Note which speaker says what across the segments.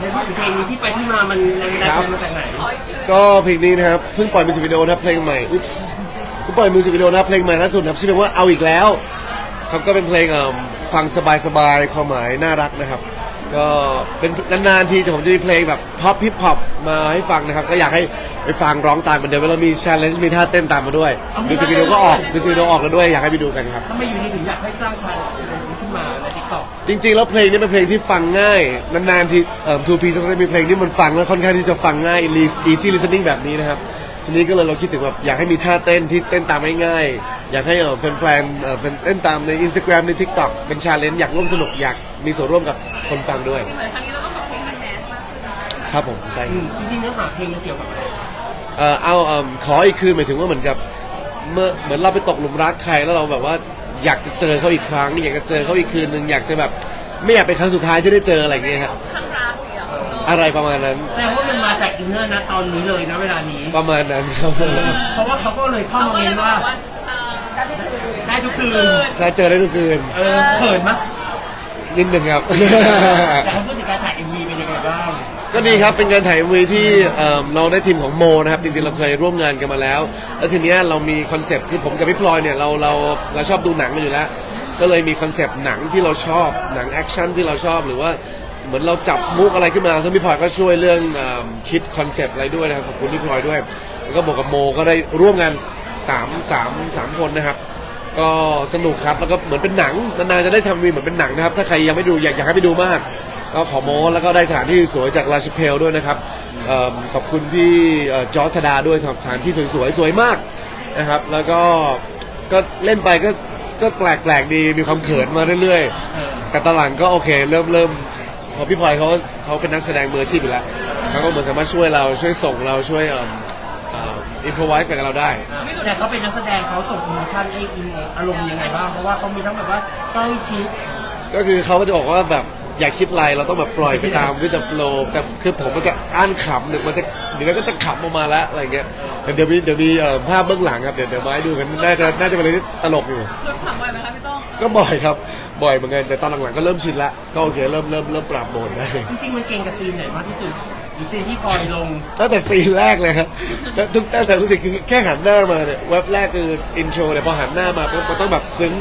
Speaker 1: ให้พูดถึงเพลงนี้ที่ไปที่มามันแรงบันดาลใจมาจากไหน
Speaker 2: ก็เพลงนี้นะครับเพิ่งปล่อยมิวสิกวิดีโอนะครับเพลงใหม่อุ๊บเพิ่งปล่อยมิวสิกวิดีโอนะครับเพลงใหม่ล่าสุดนะครับชื่อเพลงว่าเอาอีกแล้วครับก็เป็นเพลงเอ่อฟังสบายๆความหมายน่ารักนะครับ ก็เป็นนานๆทีจะผมจะมีเพลงแบบพ็อปฮิปฮอปมาให้ฟังนะครับ ก็อยากให้ไปฟังร้องตามกันเดี๋ยวเรามีชาเลนจ์มีท่าเต้นตามมาด้วยมิวสิกวิดีโอก็ออกมิวสิกวิดีโอออกแล้วด้วยอยากให้ไปดูกันครับ
Speaker 1: ทำไมอยู่ดีถึงอยากให้สร้างชา ตอก
Speaker 2: จริงๆ แล้วเพลงนี้เป็นเพลงที่ฟังง่าย นานๆ ทีเอ่อทูพีต้องจะมีเพลงที่มันฟังแล้วค่อนข้างที่จะฟังง่าย easy listening แบบนี้นะครับ ทีนี้ก็เลยเราคิดถึงแบบอยากให้มีท่าเต้นที่เต้นตามง่ายๆ อยากให้เออแฟนๆเอ่อเต้นตามใน Instagram ใน TikTok เป็นชาเลนจ์อยากร่วมสนุกอยากมีส่วนร่วมกับคนฟังด้วย
Speaker 3: เหมือนครั้งนี้เราก็ขอเพลงมันแมสมากขึ้นนะ
Speaker 2: ครับ ผมใช่
Speaker 1: อืมจริงๆเนื้อหาเพลงมันเกี่ยวกับอะไร
Speaker 2: เอ่อเอาเอิ่มขออีกคืนหมายถึงว่าเหมือนกับเมื่อเหมือนเราไปตกหลุมรักใครแล้วเราแบบว่า อยากจะเจอเขาอีกครั้ง อยากจะเจอเขาอีกคืนหนึ่งอยากจะแบบไม่อยากเป็นครั้งสุดท้ายที่ได้เจออะไรอย่างเงี้ยครับ
Speaker 3: ข้างรักเนี่ยเหรอ
Speaker 2: อะไรประมาณนั้น
Speaker 1: แสดงว่ามันมาจากอินเนอร์นะตอนนี้เลยนะเวลานี้
Speaker 2: ประมาณนั้นครับ
Speaker 1: เพราะว่าเขาก็เลยเข้า
Speaker 3: เขา
Speaker 1: มา
Speaker 3: ก็
Speaker 1: เม
Speaker 3: เลย
Speaker 1: น
Speaker 3: บอ
Speaker 1: ว่า
Speaker 3: กว่าเอ่อได้ทุกคืน
Speaker 1: ได้ทุกคืน
Speaker 2: ใช่เจอได้ทุกคืน
Speaker 1: เออเขินมั้ย
Speaker 2: นิดหนึ่งครับ
Speaker 1: อยากให้พูดถึงการถ่าย MV เป็นยังไงบ้าง
Speaker 2: ก็ดีครับเป็นการถ่าย MV ที่เอิ่มเราได้ทีมของโมนะครับจริงๆเราเคยร่วมงานกันมาแล้ว แล้วทีเนี้ยเรามีคอนเซปต์คือผมกับพี่พลอยเนี่ยเราเราเราชอบดูหนังกันอยู่แล้ว ก็เลยมีคอนเซปต์หนังที่เราชอบหนังแอคชั่นที่เราชอบหรือว่าเหมือนเราจับมุกอะไรขึ้นมาซึ่งพี่พลอยก็ช่วยเรื่องเอิ่มคิดคอนเซปต์อะไรด้วยนะครับขอบคุณพี่พลอยด้วย แล้วก็บอกกับโมก็ได้ร่วมงานสามสามสามคนนะครับ ก็สนุกครับแล้วก็เหมือนเป็นหนังนานๆจะได้ทำวีเหมือนเป็นหนังนะครับ ถ้าใครยังไม่ดูอยากอยากให้ไปดูมาก ก็ขอโม้แล้วก็ได้สถานที่สวยจากลาชเพลด้วยนะครับเอิ่มขอบคุณพี่เอ่อจอร์จธดาด้วยสำหรับสถานที่สวยๆสวยมากนะครับ แล้วก็ก็เล่นไปก็ก็แปลกๆดีมีความเขินมาเรื่อย
Speaker 1: เออ
Speaker 2: ๆแต่ตอนหลังก็โอเค เริ่มเริ่มพอพี่พลอยเขาเขาเป็นนักแสดงมืออาชีพอยู่แล้วเขาก็เหมือนสามารถช่วยเราช่วยส่งเราช่วยเอ่อเอ่ออินพรไวส์ไปกับเราได้
Speaker 1: แต่เขาเป็นนักแสดงเขาส่งอิโมชั่นให้อินอารมณ์ยังไงบ้างเพราะว่าเขามีทั้งแบบว่าใกล้ชิด
Speaker 2: ก็คือเขาก็จะบอกว่าแบบ อย่าคิดอะไรเราต้องแบบปล่อยไปตามวิด h ฟล w แต่คือผมมันจะอ่านขำหรือมันจะเดี๋ยวก็จะขำออกมาแล้วอะไรเงี้ยเดี๋ยวมีเดี๋ยวมีเอ่อภาพเบื้องหลังครับเดี๋ยวเดี๋ยวมาให้ดูกันน่าจะน่าจะเป็นอะไรที่ตลกอยู่
Speaker 3: หลุดขำบ่อยไหมคะพี่ต้อง
Speaker 2: ก็บ่อยครับบ่อยเหมือนกันแต่ตอนหลังๆก็เริ่มชินละก็โอเคเริ่มเริ่มเริ่มปรับโหมดได้
Speaker 1: จริงๆมันเก่งกับซีนไหนมากที่สุดหรือซีนที่ปล่อยลง
Speaker 2: ตั้งแต่ซีนแรกเลยครับแล้วทุกตั้งแต่รู้สึกคือแค่หันหน้ามาเนี่ยเว็บแรกคืออินโทรเนี่ยพอหันหน้ามาปุ๊บมันต้องแบบซึ้ง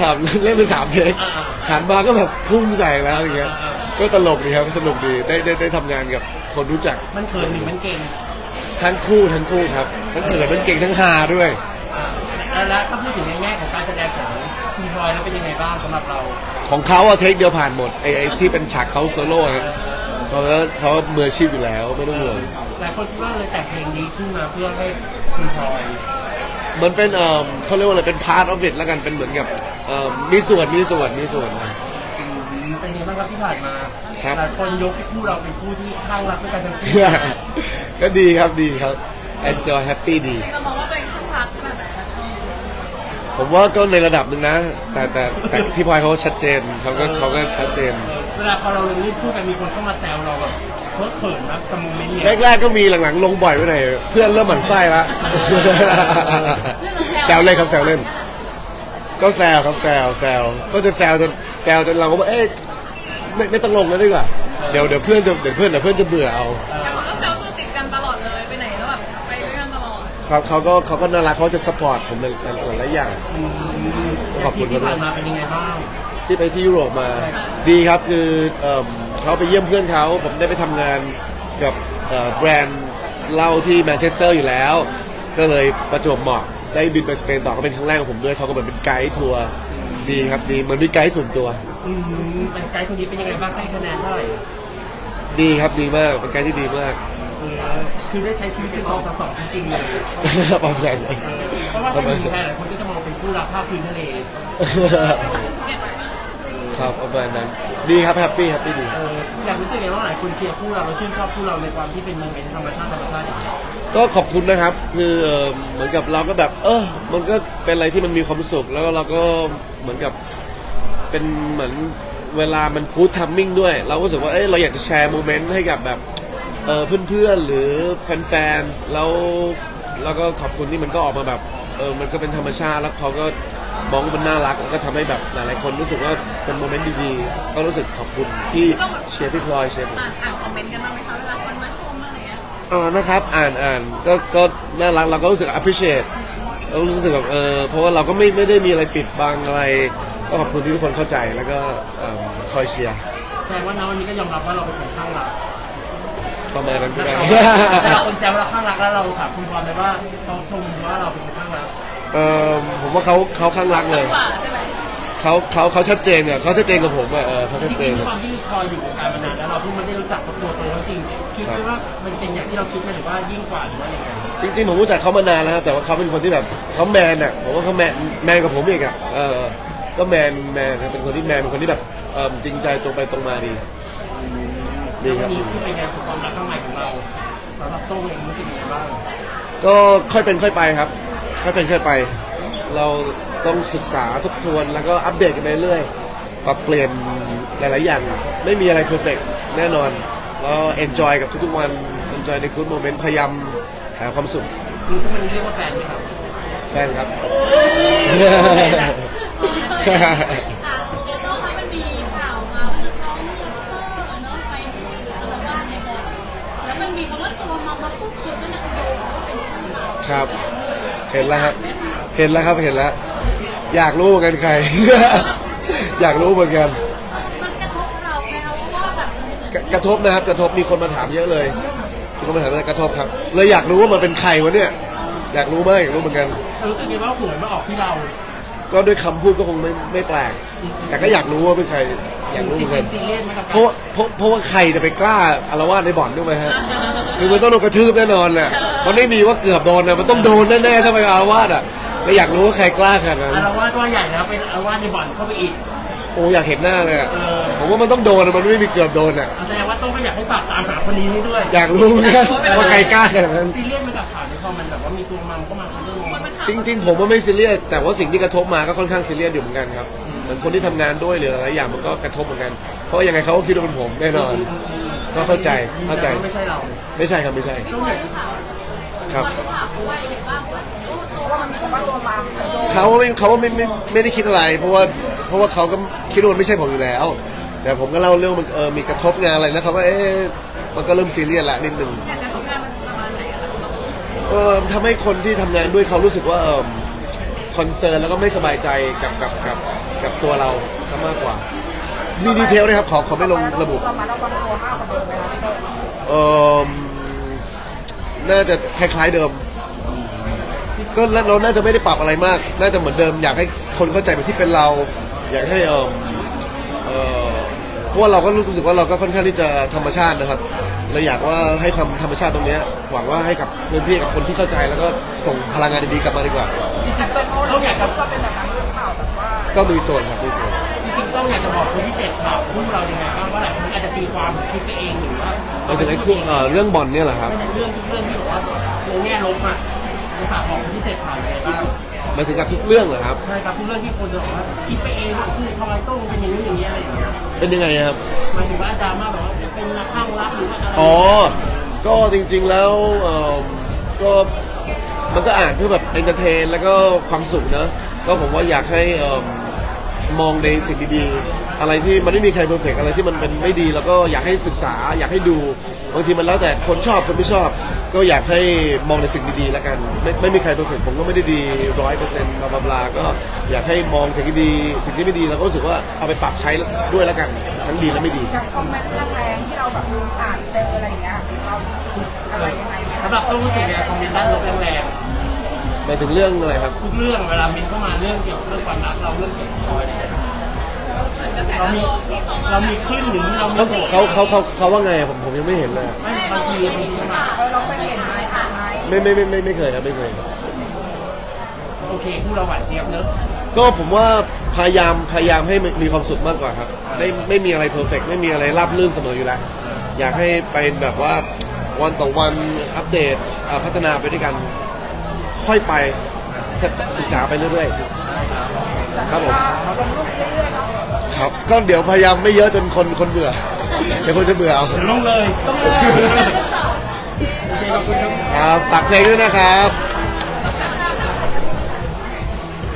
Speaker 2: ถามเล่นไปสามเทค
Speaker 1: อ่า
Speaker 2: หันมาก็แบบพุ่งใส่แล้วอย่างเงี้ย ก็ตลกดีครับสนุกดีได้ได้ได้ทำงานกับคนรู้จัก
Speaker 1: มันเขินหรือมันเก่ง
Speaker 2: ทั้งคู่ทั้งคู่ครับทั้งเกิดทั้งเก่งทั้งฮาด้วย
Speaker 1: อ่าแล้วแล้วถ้าพูดถึงในแง่ของการแสดงของคุณพลอยแล้วเป็นยังไงบ้างสำหรับเรา
Speaker 2: ของเขาอะเทคเดียวผ่านหมดไอ้ไอ้ที่เป็นฉากเขาโซโล่ครับเขาก็เขามืออาชีพอยู่แล้วไม่ต้องห่วง
Speaker 1: หลายคนคิดว่าเลยแต่งเพลงนี้ขึ้นมาเพื่อให้คุณพลอย
Speaker 2: มันเป็นเอ่อเขาเรียกว่าอะไรเป็นพาร์ทออฟ t แล้วกันเป็นเหมือนกับ เอ่อมีส่วนมีส่วนมีส่วน
Speaker 1: อืมเป็นยังไงบ้างครับที่ผ่านมา
Speaker 2: ครับ
Speaker 1: หลายคนยกให้คู่เราเป็นคู่ที่ข้างรักด้วยกันทั้งคู่
Speaker 2: ก็ดีครับดีครับ enjoy happy ดี
Speaker 3: จริงเรามองว่าตัวเองข้างรักขนาดไหนคะ
Speaker 2: ผมว่าก็ในระดับหนึ่งนะ แต่แต่แต่พี่พลอยเขาชัดเจนเขาก็เขาก็ชัดเจน
Speaker 1: เออเวลาพอเราลงรูปคู่กันมีคนเข้ามาแซวเราแบบเพ้อเขินนะกับโมเมนต์เนี่ย
Speaker 2: แรกๆก็มีหลังๆ ลงบ่อยไปหน่อยเพื่อนเริ่มหมั่นไส้ละ แซวเล่นครับแซวเล่น ก็แซวครับแซวแซวก็จะแซวจนแซวจนเราก็บอกเอ๊ะไม่ไม่ต้องลงแล้วดีกว่าเดี๋ยวเดี๋ยวเพื่อนจะเดี๋ยวเพื่อนเดี๋ยวเพื่อนจะเบื่อเอา
Speaker 3: แต่ว่าก็แซวตัวติดกันตลอดเลยไปไหนแล้วแบบไปด้วยกันตลอด
Speaker 2: เขาเขาก็เขาก็น่ารักเขาจะสปอร์ตผมในหลายๆอย่าง
Speaker 1: อืม
Speaker 2: ขอบคุณ
Speaker 1: ที่
Speaker 2: ครับ
Speaker 1: ผ่านมาเป็นยังไงบ้าง
Speaker 2: ที่ไปที่ยุโรปมา ดีครับคือเอิ่มเขาไปเยี่ยมเพื่อนเขาผมได้ไปทำงานกับเอ่อแบรนด์เหล้าที่แมนเชสเตอร์อยู่แล้ว ก็เลยประจวบเหมาะ ได้บินไปสเปนต่อก็เป็นครั้งแรกของผมด้วยเขาก็เหมือนเป็นไกด์ทัวร์ดีครับดีเหมือนมีไกด์ส่วนตัว
Speaker 1: อืมเป็นไกด์คนนี้เป็นยังไงบ้างให้คะแนนเท่าไหร่
Speaker 2: ดีครับดีมากเป็นไกด์ที่ดีมาก
Speaker 1: เออคือได้ใช้ชีวิตเป็นสองต่อสองจริงๆเลย
Speaker 2: ประมาณนั้น
Speaker 1: เออเพราะว่าถ้าอยู่ไทยหลายคนก็จะมองเป็นคู่รักภาคพื้นทะเล
Speaker 2: ครับประมาณนั้น ดีครับแฮปปี้แฮปปี้ดี
Speaker 1: เอออยากรู้สึกไงว่าหลายคนเชียร์คู่เราเราชื่นชอบคู่เราในความที่เป็นโมเมนต์ธรรมชาติธรรมชาติอย่างเงี้ย
Speaker 2: ก็ขอบคุณนะครับ คือเหมือนกับเราก็แบบ เออ มันก็เป็นอะไรที่มันมีความสุข แล้วเราก็เหมือนกับเป็นเหมือนเวลามันกู๊ดทัมมิ่งด้วย เราก็รู้สึกว่าเอ้ยเราอยากจะแชร์โมเมนต์ให้กับแบบเออเพื่อนๆหรือแฟนๆแล้วแล้วก็ขอบคุณที่มันก็ออกมาแบบเออมันก็เป็นธรรมชาติแล้วเขาก็มองว่ามันน่ารักแล้วก็ทำให้แบบหลายๆคนรู้สึกว่าเป็นโมเมนต์ดีๆ ก็รู้สึกขอบคุณที่เชียร์พี่พลอยเชียร์ผม
Speaker 3: อ่านอ่านคอมเมนต์กันบ้างไหมคะเวลา เงี้ย
Speaker 2: อ่านะครับอ่านอ่านก็ก็น่ารักเราก็รู้สึก appreciate เรารู้สึกแบบเออเพราะว่าเราก็ไม่ไม่ได้มีอะไรปิดบังอะไร ก็ขอบคุณที่ทุกคนเข้าใจแล้วก็เอิ่มคอยเชียร์
Speaker 1: แสดงว่าน้าวันนี้ก็ยอมรับว่าเราเป็นคนข้างรัก
Speaker 2: ประมาณนั้นก็
Speaker 1: นะ
Speaker 2: ได้
Speaker 1: ครับแต่เราคนแซวเราข้างรักแล้วเราถามคุณพรไปว่าต้องชมว่าเราเป็นคนข้างรัก
Speaker 2: เออผมว่าเขาเขาข้างรักเลย
Speaker 3: กว่าใช่ไหม
Speaker 2: เขาเขาเขาชัดเจนอะเขาชัดเจนกับผมอะเออเขา
Speaker 1: จ
Speaker 2: ชัดเจ
Speaker 1: ริ
Speaker 2: น
Speaker 1: งๆด้วย
Speaker 2: อะ
Speaker 1: ความที่คอยอยู่วงการมานานแล้วเราเพิ่งมาได้รู้จักกับตัวตนเขาจริง คิดไหมว่ามันเป็นอย่างที่เราคิดไหมหรือว่ายิ่งกว่าหรือว่ายังไง
Speaker 2: จริงๆผมรู้จักเขามานานแล้วครับแต่ว่าเขาเป็นคนที่แบบเขาแมนอะผมว่าเขาแมนแมนกับผมอีกอะเออก็แมนแมนครับเป็นคนที่แมนเป็นคนที่แบบเออจริงใจตรงไปตรงมาดีดีค
Speaker 1: วั
Speaker 2: รั
Speaker 1: น
Speaker 2: บ
Speaker 1: นี้ที่เป็นไงสุดความรักข้างในของเราสำหรับโต้งเองรู้สึกยังไงบ้าง
Speaker 2: ก็ค่อยเป็นค่อยไปครับ ค่อยเป็นค่อยไป เราต้องศึกษาทบทวนแล้วก็อัปเดตกันไปเรื่อยปรับเปลี่ยนหลาย ๆ อย่าง ไม่มีอะไรเพอร์เฟกแน่นอน แล้วเอนจอยกับทุกๆวันเอนจอยในกู๊ดโมเมนต์พยายามหาความสุข
Speaker 1: คือถ้ามันเรียกว่าแฟนไหมครับ
Speaker 2: แฟนครับ
Speaker 4: อะเดี๋ยวต้องคะมันมีข่าวมาว่านักร้องยูทูบเบอร์เนาะไปที่อารวาสในบ่อนแล้วมันมีคำว่าตัวมามาปุ๊บคนก็จะโยงว่าเป็นข่าว
Speaker 2: ครับ เห็นแล้วครับ เห็นแล้วครับ เห็นแล้ว อยากรู้เหมือนกันใคร อยากรู้เหมือนกัน
Speaker 4: มัน
Speaker 2: กระกระทบนะครับ กระทบมีคนมาถามเยอะเลยมีคนมาถามว่ากระทบครับ เลยอยากรู้ว่ามันเป็นใครวะเนี่ย อยากรู้มากอยากรู้เหมือนกัน
Speaker 1: รู้สึกไงว่าหวยมาออกที่เรา
Speaker 2: ก็ด้วยคำพูดก็คงไม่ไม่แปลก แต่ก็อยากรู้ว่าเป็นใคร อยากรู้เหมือนกัน
Speaker 1: ซีเรียสไหมกับ
Speaker 2: เพราะว่าเพราะเพราะว่าใครจะไปกล้าอารวาสในบ่อนด้วยไหมฮะคือมันต้องโดนกระทืบแน่นอนแหละมันไม่มีว่าเกือบโดนนะมันต้องโดนแน่ๆถ้าไปอารวาสอะแล้วอยากรู้ว่าใครกล้าขนาดนั้น
Speaker 1: อารวาสว่าใหญ่แล้วเป็นอารวาสในบ่อนเข้าไปอีก
Speaker 2: โอ้อยากเห็นหน้าเลยอะ
Speaker 1: เออ
Speaker 2: ผมว่ามันต้องโดนอะมันไม่มีเกือบโดนอะ
Speaker 1: แสดงว่าต้องก็อยากให้ฝากตามหาคนนี้ให้ด้วย
Speaker 2: อยากรู้เหมือนกันว่าใครกล้าขนาดนั้น
Speaker 1: ซีเรียสไหมากับข่าวนี้พอมันแบบว่ามีตัวมัมเข้ามาทำเรื่องนี้
Speaker 2: จริงๆ ผมว่าไม่ซีเรียสแต่ว่าสิ่งที่กระทบมาก็ค่อนข้างซีเรียสอยู่เหมือนกันครับเหมือนคนที่ทำงานด้วยหรืออะไรอย่างมันก็กระทบเหมือนกัน เพราะยังไงเขาก็คิดว่าเป็นผมแน่นอน ก็เข้าใจเข้าใจ
Speaker 1: ไม่ใช่เรา
Speaker 2: ไม่ใช่ครับไม่ใช่
Speaker 1: ต้องอยาก
Speaker 2: ครับ
Speaker 4: หรือเปล่าเพราะว่าเห็นว่าโอ้ตัว
Speaker 3: ว่ามันมีคำว่าตัวมาโยง
Speaker 2: เขาไม่เขาไม่ไม่ไม่ได้คิดอะไร เพราะว่า เพราะว่าเขาก็คิดว่ามันไม่ใช่ผมอยู่แล้ว แต่ผมก็เล่าเรื่องมันเออมีกระทบงานอะไรแล้วเขาก็เอ๊ะมันก็เริ่มซีเรียสละนิดนึง
Speaker 3: อยากจะทำงานมันประมาณไหนอะคะ
Speaker 2: เออทำให้คนที่ทำงานด้วยเขารู้สึกว่าเออคอนเซิร์นแล้วก็ไม่สบายใจกับกับกับกับตัวเราซะมากกว่า มีดีเทลนะครับขอขอไม่ลงระบุ
Speaker 3: ประมาณเราประมาณตัวมากกว่าเดิมไหมคะ
Speaker 2: เออน่าจะคล้ายๆเดิม ก็เราน่าจะไม่ได้ปรับอะไรมาก น่าจะเหมือนเดิม อยากให้คนเข้าใจแบบที่เป็นเรา อยากให้เออเออเพราะว่าเราก็รู้สึกว่าเราก็ค่อนข้างที่จะธรรมชาตินะครับเราอยากว่าให้ความธรรมชาติตรงเนี้ยหวังว่าให้กับพื้นที่กับคนที่เข้าใจแล้วก็ส่งพลังงานดีๆกลับมาดีกว่า
Speaker 1: จริงๆต้องอยากจะ
Speaker 3: ก็เป็นแบบนั้นหรือเปล่าแบบว่า
Speaker 2: ก็มีส่วนครับมีส่วน
Speaker 1: จริงๆต้องอยากจะบอกคนพิเศษข่าวคู่เรายังไงบ้างว่าหลายคนอาจจะตีความคิดไปเองหรือว่า
Speaker 2: ไปถึงไอ้คู่เอ่อเรื่องบอลเนี่ยเหรอครับ
Speaker 1: ไม่ใช่เรื่องทุกเรื่องที่บอกว่าในแง่ลบอะ จะฝากบอกคนพิเศษข่าวยังไงบ้าง
Speaker 2: หมายถึงกับทุกเรื่องเหรอครับ
Speaker 1: ใช่ครับทุกเรื่องที่คนจะบอกว่าคิดไปเองว่าคือทำไมต้องเป็นอย่างนี้อย่างนี้อะไรอย่างเงี้ย
Speaker 2: เป็นยังไงครับ
Speaker 1: หมายถึงว่าดราม่าแบบว่าเป็นนักข้างรักหรือว่าอะไร
Speaker 2: อ๋อ ก็จริงๆแล้วเอ่อก็มันก็อ่านเพื่อแบบเอนเตอร์เทน แล้วก็ความสุขนะก็ผมว่าอยากให้เอิ่ม มองในสิ่งดีๆ อะไรที่มันไม่มีใครเพอร์เฟกอะไรที่มันเป็นไม่ดีแล้วก็อยากให้ศึกษา อยากให้ดูบางทีมันแล้วแต่คนชอบคนไม่ชอบ ก็อยากให้มองในสิ่งดีๆแล้วกัน ไม่ไม่มีใครเพอร์เฟกผมก็ไม่ได้ดีร้อยเปอร์เซ็นต์บลาบลาก็อยากให้มองสิ่งที่ดี สิ่งที่ไม่ดีเราก็รู้สึกว่าเอาไปปรับใช้ด้วยแล้วกันทั้งดีและไม่ดี
Speaker 3: อย่างคอมเมนต์แรงๆที่เราแบบอ่านเจออะไรอย่างเงี้ยเราอะไรยังไงไหม
Speaker 1: สำหรับต้องรู้สึกไงคอมเมนต์ด้านลบแรง
Speaker 2: ห มายถึงเรื่องอะไรครับ
Speaker 1: ๆทุกเรื่องเวลามินเข้ามาเรื่องเกี่ยวกับเรื่องความรักเราเรื่องเกี่ยวกับพลอยอะไรอย่างเงี้ย
Speaker 3: กระแส
Speaker 1: เรามี
Speaker 3: ลมที่เขามา
Speaker 1: เรามีขึ้นหรือเรามี
Speaker 2: เขา
Speaker 1: โกรธ
Speaker 2: เขาเขาเขาเขาว่าไงอะผมผมยังไม่เห็นเลย
Speaker 1: ไม่บางทีบางทีมา
Speaker 3: เออเราเคยเห็นไหมอ่านไหม
Speaker 2: ไม่ไม่ไม่ไม่ไม่เคยครับไม่เคย
Speaker 1: โอเคคู่เราหวานเจี๊ยบเนอะ
Speaker 2: ก็ผมว่าพยายามพยายามให้มีความสุขมากกว่าครับ ไม่ไม่มีอะไรเพอร์เฟกไม่มีอะไรราบรื่นเสมออยู่แล้ว อยากให้เป็นแบบว่าวันต่อวันอัปเดตอ่าพัฒนาไปด้วยกัน ค่อยไปแค่ศึกษาไปเรื่อยๆครับผม
Speaker 3: เราลงรูปเรื่อยๆเนาะ
Speaker 2: ครับก็เดี๋ยวพยายามไม่เยอะจนคนคนเบื่อเดี๋ยวคนจะเบื่อเอา
Speaker 1: เดี๋ยวลงเลย
Speaker 3: ต้องเลย
Speaker 1: โอเคขอบคุณครับ
Speaker 2: ครับฝากเพลงด้วยนะครับ